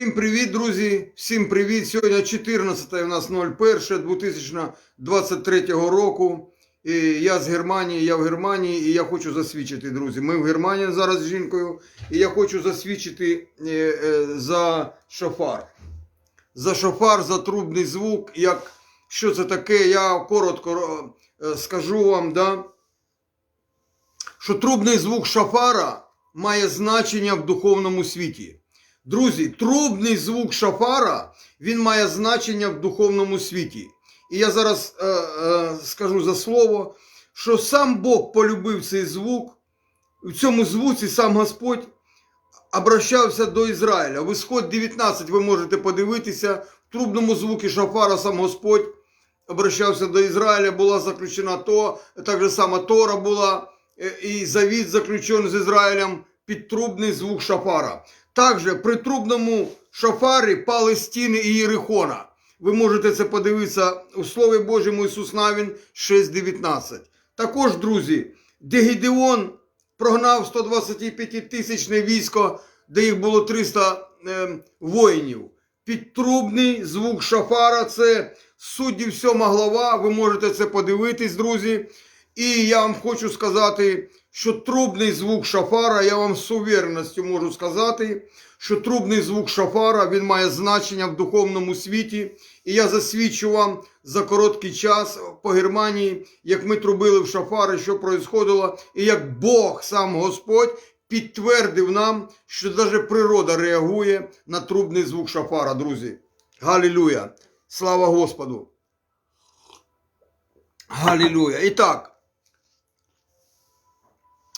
Всім привіт, друзі! Всім привіт! Сьогодні 14 у нас 01 2023 року. І я з Германії, я в Германії, і я хочу засвідчити, друзі. Ми в Германії зараз з жінкою, і я хочу засвідчити е, е, за шофар. За шофар, за трубний звук. Як, що це таке, я коротко е, скажу вам, да? що трубний звук шофара має значення в духовному світі. Друзі, трубний звук шафара він має значення в духовному світі. І я зараз е, е, скажу за слово, що сам Бог полюбив цей звук. В цьому звуці сам Господь обращався до Ізраїля. В Ісход 19 ви можете подивитися. В трубному звуці шафара сам Господь обращався до Ізраїля, була заключена то, так же само Тора була, е, і завіт заключений з Ізраїлем під трубний звук шафара. Також при трубному шафарі пали стіни Ієрихона. Ви можете це подивитися у Слові Божому Ісус Навін 6.19. Також, друзі, де Гідеон прогнав 125 тисячне військо, де їх було 300 е, воїнів. Підтрубний звук шафара це суддів 7 глава. Ви можете це подивитись, друзі. І я вам хочу сказати, що трубний звук шафара, я вам з увереністю можу сказати, що трубний звук шафара він має значення в духовному світі. І я засвідчу вам за короткий час по Германії, як ми трубили в шафари, що происходило, і як Бог, сам Господь, підтвердив нам, що навіть природа реагує на трубний звук шафара, друзі. Галілюя! Слава Господу! Галілюя! І так,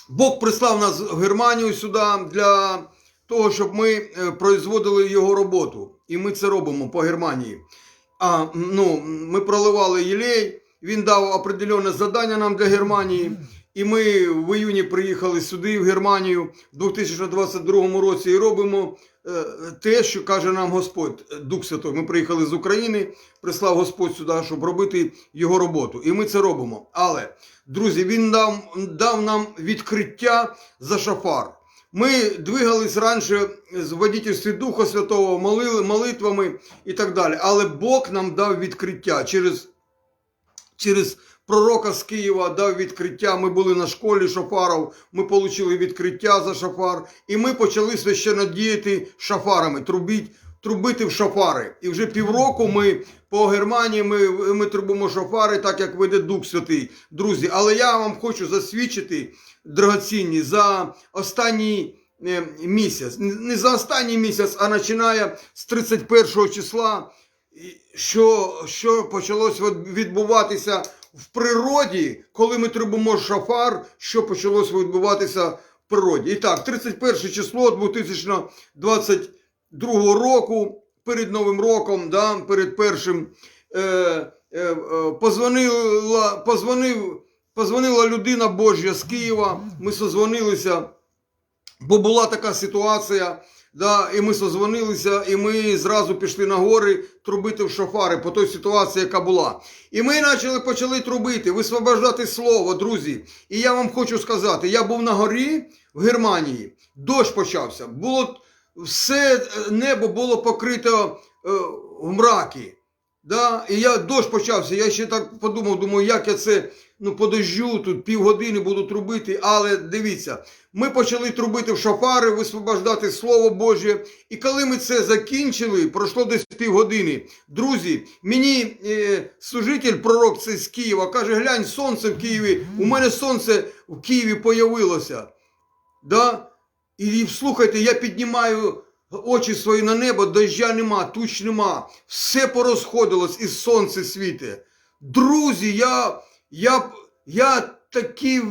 Бог прислав нас в Германію сюди для того, щоб ми е, производили його роботу. І ми це робимо по Германії. А, ну, ми проливали єлей, він дав определенне завдання нам для Германії. І ми в іюні приїхали сюди, в Германію, в 2022 році, і робимо те, що каже нам Господь, е, Дух Святой. Ми приїхали з України, прислав Господь сюди, щоб робити його роботу. І ми це робимо. Але, друзі, він дав, дав нам відкриття за шафар. Ми двигались раніше з водительстві Духа Святого, молили молитвами і так далі. Але Бог нам дав відкриття через, через пророка з Києва дав відкриття. Ми були на школі шафарів, ми отримали відкриття за шафар, і ми почали священно діяти шафарами, трубіть, трубити в шафари. І вже півроку ми по Германії ми, ми трубимо шафари, так як веде Дух Святий. Друзі, але я вам хочу засвідчити, драгоцінні, за останній е, місяць, не за останній місяць, а починає з 31 числа, що, що почалося відбуватися в природі, коли ми трубимо шафар, що почалося відбуватися в природі. І так, 31 число 2022 року, перед Новим роком, да, перед першим, е, е, е, позвонила, позвонив, позвонила людина Божя з Києва, ми созвонилися, бо була така ситуація. Да, і ми созвонилися, і ми зразу пішли на гори трубити в шофари по той ситуації, яка була. І ми почали почали трубити, висвобождати слово, друзі. І я вам хочу сказати: я був на горі в Германії, дощ почався. Було все е, небо було покрито е, в мракі. Да? І я дощ почався. Я ще так подумав, думаю, як я це ну, подожжу, тут півгодини буду трубити. Але дивіться, ми почали трубити в шафари, висвобождати Слово Боже. І коли ми це закінчили, пройшло десь півгодини. Друзі, мені е, служитель, пророк це з Києва, каже: глянь, сонце в Києві. У мене сонце в Києві появилося. Да? І слухайте, я піднімаю очі свої на небо, дождя нема, туч нема. Все порозходилось і сонце світе. Друзі, я, я, я такі,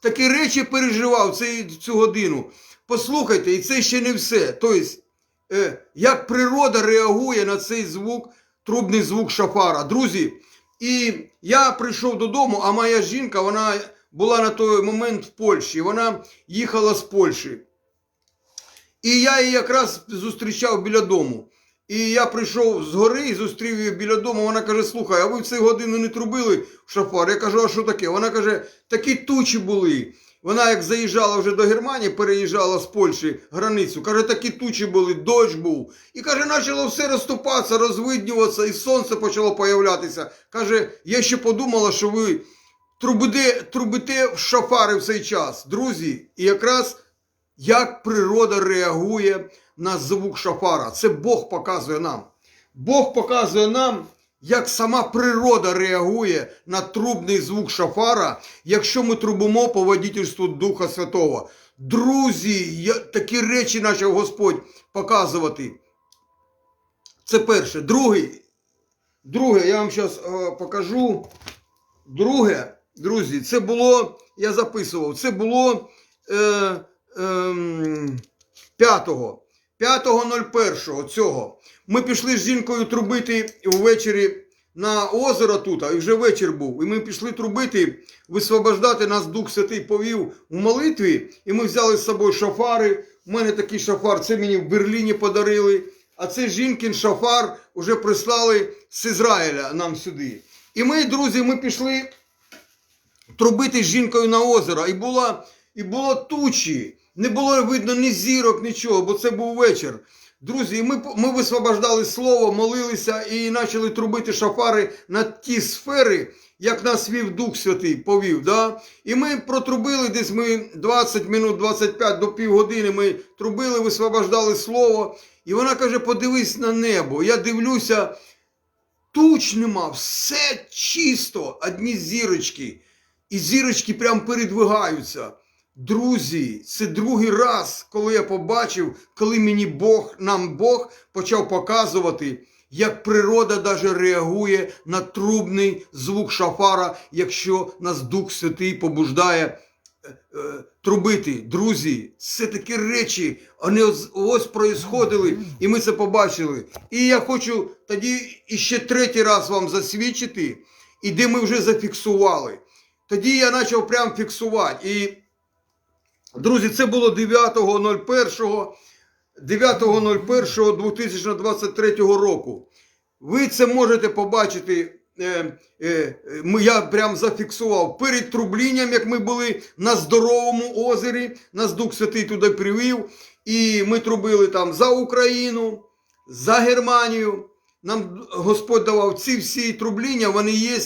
такі речі переживав цей, цю годину. Послухайте, і це ще не все. Тобто, е, як природа реагує на цей звук, трубний звук шафара. Друзі, і я прийшов додому, а моя жінка, вона була на той момент в Польщі. Вона їхала з Польщі. І я її якраз зустрічав біля дому. І я прийшов з гори і зустрів її біля дому. Вона каже: Слухай, а ви в цю годину не трубили в шафар? Я кажу, а що таке? Вона каже, такі тучі були. Вона як заїжджала вже до Германії, переїжджала з Польщі границю. Каже, такі тучі були, дощ був. І каже, почало все розступатися, розвиднюватися, і сонце почало появлятися. Каже, я ще подумала, що ви трубите, трубите в шафари в цей час. Друзі, і якраз як природа реагує на звук шафара. Це Бог показує нам. Бог показує нам, як сама природа реагує на трубний звук шафара, якщо ми трубимо по водительству Духа Святого. Друзі, такі речі почав Господь показувати. Це перше. Другий, друге, я вам зараз покажу. Друге, друзі, це було, я записував, це було е, 5-го. 5.01 цього. Ми пішли з жінкою трубити ввечері на озеро тут, і вже вечір був. І ми пішли трубити, висвобождати нас Дух Святий повів у молитві. І ми взяли з собою шафари. У мене такий шафар, це мені в Берліні подарили. А це жінкин шафар вже прислали з Ізраїля нам сюди. І ми, друзі, ми пішли трубити з жінкою на озеро. І було, і було тучі. Не було видно ні зірок, нічого, бо це був вечір. Друзі, ми, ми висвобождали слово, молилися і почали трубити шафари на ті сфери, як нас вів Дух Святий, повів. Да? І ми протрубили десь ми 20 минут, 25 до півгодини ми трубили, висвобождали слово. І вона каже: подивись на небо. Я дивлюся, туч нема, все чисто, одні зірочки. І зірочки прям передвигаються. Друзі, це другий раз, коли я побачив, коли мені Бог, нам Бог почав показувати, як природа даже реагує на трубний звук шафара, якщо нас Дух Святий побуждає е, е, трубити. Друзі, це такі речі, вони ось, ось происходили, і ми це побачили. І я хочу тоді іще третій раз вам засвідчити, і де ми вже зафіксували. Тоді я почав прям фіксувати. І Друзі, це було 9.01 9.01.2023 року. Ви це можете побачити. Е, е, я прям зафіксував перед трублінням, як ми були на здоровому озері. Нас Дух Святий туди привів. І ми трубили там за Україну, за Германію. Нам Господь давав ці всі трубління, вони є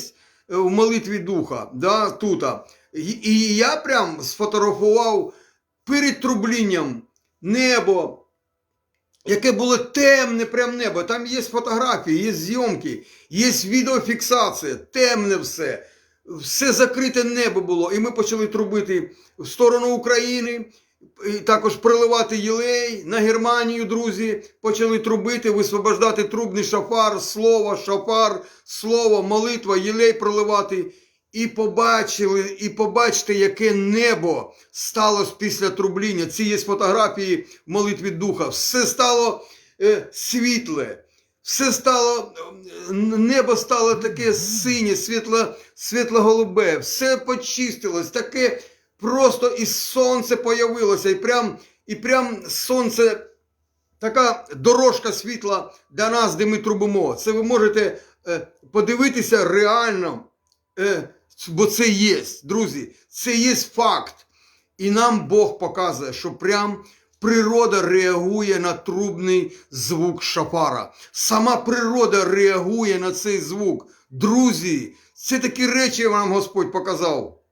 в молитві Духа. Да, тут. І я прям сфотографував перед трублінням небо, яке було темне, прям небо. Там є фотографії, є зйомки, є відеофіксація, темне все. Все закрите небо було. І ми почали трубити в сторону України. І також приливати єлей на Германію, друзі, почали трубити, висвобождати трубний шафар, слово, шафар, слово, молитва, єлей проливати. І побачили, і побачите, яке небо сталося після трубління. Ці є фотографії в молитві Духа. Все стало е, світле, все стало, небо стало таке синє, світло, світло-голубе, все почистилось, таке просто і сонце появилося, і прям, і прям сонце, така дорожка світла для нас, де ми трубимо. Це ви можете е, подивитися реально. Е, Бо це є, друзі, це є факт. І нам Бог показує, що прям природа реагує на трубний звук шафара. Сама природа реагує на цей звук. Друзі, це такі речі вам Господь показав,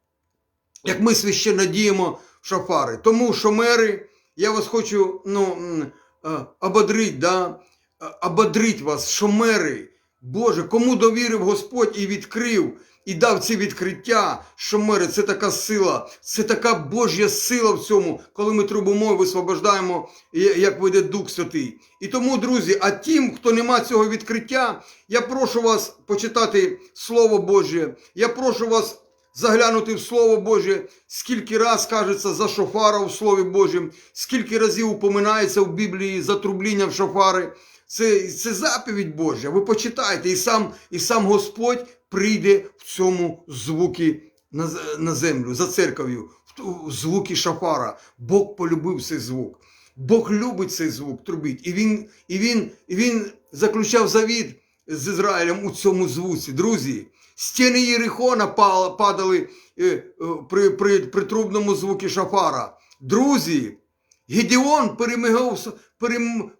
як ми священно діємо в шафари. Тому, шомери, я вас хочу ну, ободрить, да? ободрить вас, шомери. Боже, кому довірив Господь і відкрив і дав ці відкриття, що мири, це така сила, це така Божя сила в цьому, коли ми трубимо і висвобождаємо, як веде Дух Святий. І тому, друзі, а тим, хто не має цього відкриття, я прошу вас почитати Слово Боже. Я прошу вас. Заглянути в Слово Боже, скільки раз кажеться за шофара в Слові Божому, скільки разів упоминається в Біблії за трубління в шофари. Це це заповідь Божа. Ви почитайте, і сам і сам Господь прийде в цьому звуки на землю, за церков'ю, в звуки шафара. Бог полюбив цей звук. Бог любить цей звук, трубить. І він, і він, і він заключав завіт з Ізраїлем у цьому звуці. Друзі, Стіни Єрихона падали е, е, при, при, при трубному звукі шафара. Друзі, Гедеон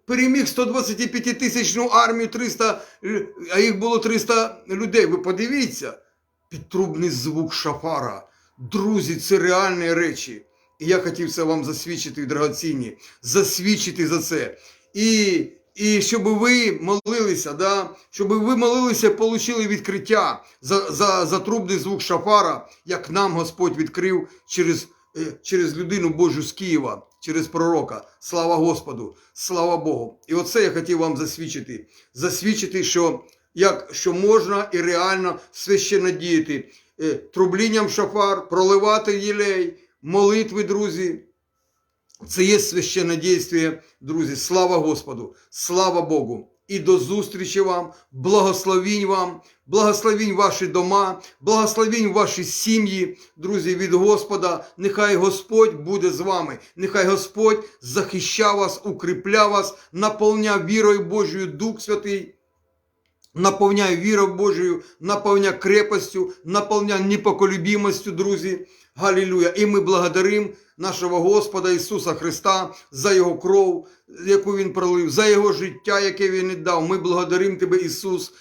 переміг 125 тисячну армію, 300, а їх було 300 людей. Ви подивіться, підтрубний звук шафара. Друзі, це реальні речі. І я хотів це вам засвідчити, драгоцінні, засвідчити за це. І, і щоб ви молилися, да? щоб ви молилися, отримали відкриття за, за, за трубний звук шафара, як нам Господь відкрив через, е, через людину Божу з Києва, через пророка. Слава Господу, слава Богу. І оце я хотів вам засвідчити. Засвідчити, що, як, що можна і реально священно діяти. Е, Трублінням шафар, проливати єлей, молитви, друзі. Це є священне дійство, друзі. Слава Господу, слава Богу. І до зустрічі вам, благословінь вам, благословінь ваші дома, благословінь ваші сім'ї, друзі, від Господа. Нехай Господь буде з вами. Нехай Господь захищав вас, укріпля вас, наповняв вірою Божою Дух Святий. Наповняй вірою Божою, наповняй крепостю, наповняй непоколюбимостью, друзі. Галілюя. І ми благодаримо нашого Господа Ісуса Христа за Його кров, яку Він пролив, за Його життя, яке Він віддав. Ми благодаримо Тебе, Ісус.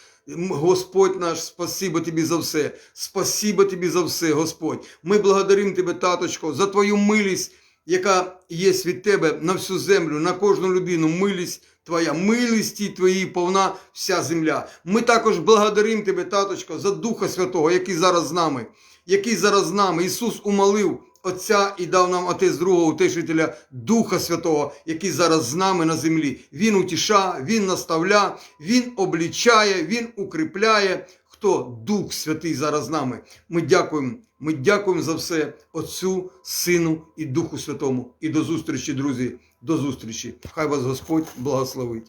Господь наш, спасибо Тобі за все. Спасибо Тобі за все, Господь. Ми благодаримо Тебе, таточко, за Твою милість, яка є від Тебе на всю землю, на кожну людину. Милість Твоя, милості Твої повна вся земля. Ми також благодаримо Тебе, таточко, за Духа Святого, який зараз з нами, який зараз з нами. Ісус умолив Отця і дав нам Отець другого утешителя Духа Святого, який зараз з нами на землі. Він утіша, Він наставля, Він облічає, Він укріпляє. Хто Дух Святий зараз з нами? Ми дякуємо. Ми дякуємо за все Отцю, Сину і Духу Святому. І до зустрічі, друзі. До зустрічі. Хай вас Господь благословить.